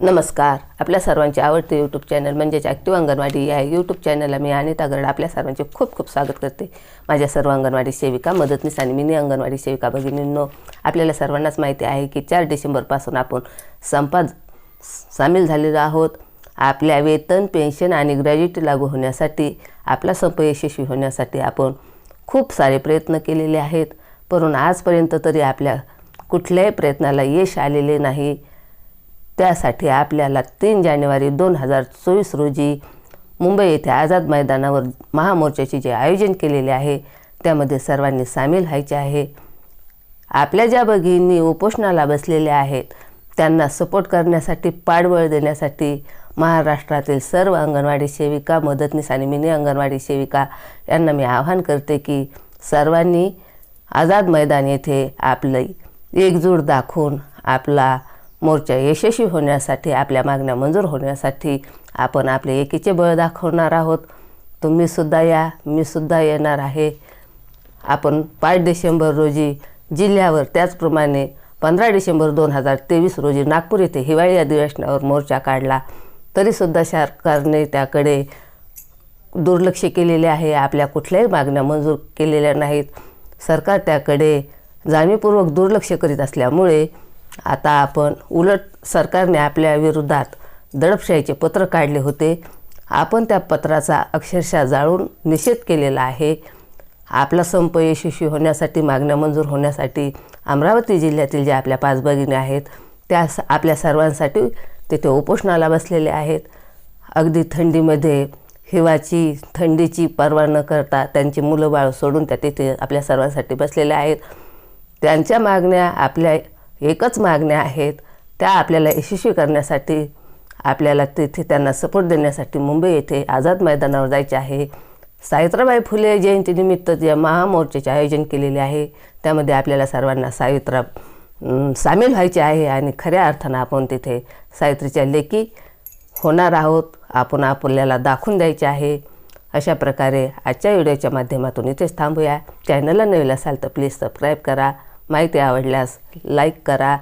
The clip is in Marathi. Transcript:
नमस्कार. आपल्या सर्वांचे आवडते यूट्यूब चॅनल म्हणजेच ॲक्टिव्ह अंगणवाडी या यूट्यूब चॅनलला मी अनिता गरड आपल्या सर्वांचे खूप खूप स्वागत करते. माझ्या सर्व अंगणवाडी सेविका मदतनीस आणि मिनी अंगणवाडी सेविका भगिनींनो आपल्याला सर्वांनाच माहिती आहे की चार डिसेंबरपासून आपण संपात सामील झालेलो आहोत. आपल्या वेतन पेन्शन आणि ग्रॅज्युटी लागू होण्यासाठी आपला संप यशस्वी होण्यासाठी आपण खूप सारे प्रयत्न केलेले आहेत. परंतु आजपर्यंत तरी आपल्या कुठल्याही प्रयत्नाला यश आलेले नाही. त्यासाठी आपल्याला तीन जानेवारी दोन हजार चोवीस रोजी मुंबई येथे आझाद मैदानावर महामोर्चाचे जे आयोजन केलेले आहे त्यामध्ये सर्वांनी सामील व्हायचे आहे. आपल्या ज्या भगिनी उपोषणाला बसलेल्या आहेत त्यांना सपोर्ट करण्यासाठी पाठबळ देण्यासाठी महाराष्ट्रातील सर्व अंगणवाडी सेविका मदतनीस आणि मिनी अंगणवाडी सेविका यांना मी आवाहन करते की सर्वांनी आझाद मैदान येथे आपली एकजूट दाखवून आपला मोर्चा यशस्वी होण्यासाठी आपल्या मागण्या मंजूर होण्यासाठी आपण आपले एकीचे बळ दाखवणार आहोत. तुम्हीसुद्धा या मीसुद्धा येणार आहे. आपण पाच डिसेंबर रोजी जिल्ह्यावर त्याचप्रमाणे पंधरा डिसेंबर दोन हजार तेवीस रोजी नागपूर येथे हिवाळी अधिवेशनावर मोर्चा काढला. तरीसुद्धा सरकारने त्याकडे दुर्लक्ष केलेले आहे. आपल्या कुठल्याही मागण्या मंजूर केलेल्या नाहीत. सरकार त्याकडे जाणीवपूर्वक दुर्लक्ष करीत असल्यामुळे आता आपण उलट सरकारने आपल्या विरोधात दडपशाहीचे पत्र काढले होते. आपण त्या पत्राचा अक्षरशः जाळून निषेध केलेला आहे. आपला संप यशस्वी होण्यासाठी मागण्या मंजूर होण्यासाठी अमरावती जिल्ह्यातील ज्या आपल्या पाच भगिनी आहेत त्या स- आपल्या सर्वांसाठी तिथे उपोषणाला बसलेले आहेत. अगदी थंडीमध्ये हिवाची थंडीची पर्वा न करता त्यांची मुलं बाळ सोडून त्या तिथे आपल्या सर्वांसाठी बसलेल्या आहेत. त्यांच्या मागण्या आपल्या एकच मागण्या आहेत. त्या आपल्याला यशस्वी करण्यासाठी आपल्याला तिथे त्यांना सपोर्ट देण्यासाठी मुंबई येथे आझाद मैदानावर जायचे आहे. सावित्राबाई फुले जयंतीनिमित्त जे महामोर्चाचे आयोजन केलेले आहे. त्यामध्ये आपल्याला सर्वांना सावित्रा सामील व्हायचे आहे आणि खऱ्या अर्थानं आपण तिथे सावित्रीच्या लेखी होणार आहोत. आपण आपल्याला दाखवून द्यायचे आहे. अशा प्रकारे आजच्या व्हिडिओच्या माध्यमातून इथेच थांबूया. चॅनलला नवीन असाल तर प्लीज सबस्क्राईब करा. माहिती आवडल्यास लाईक करा.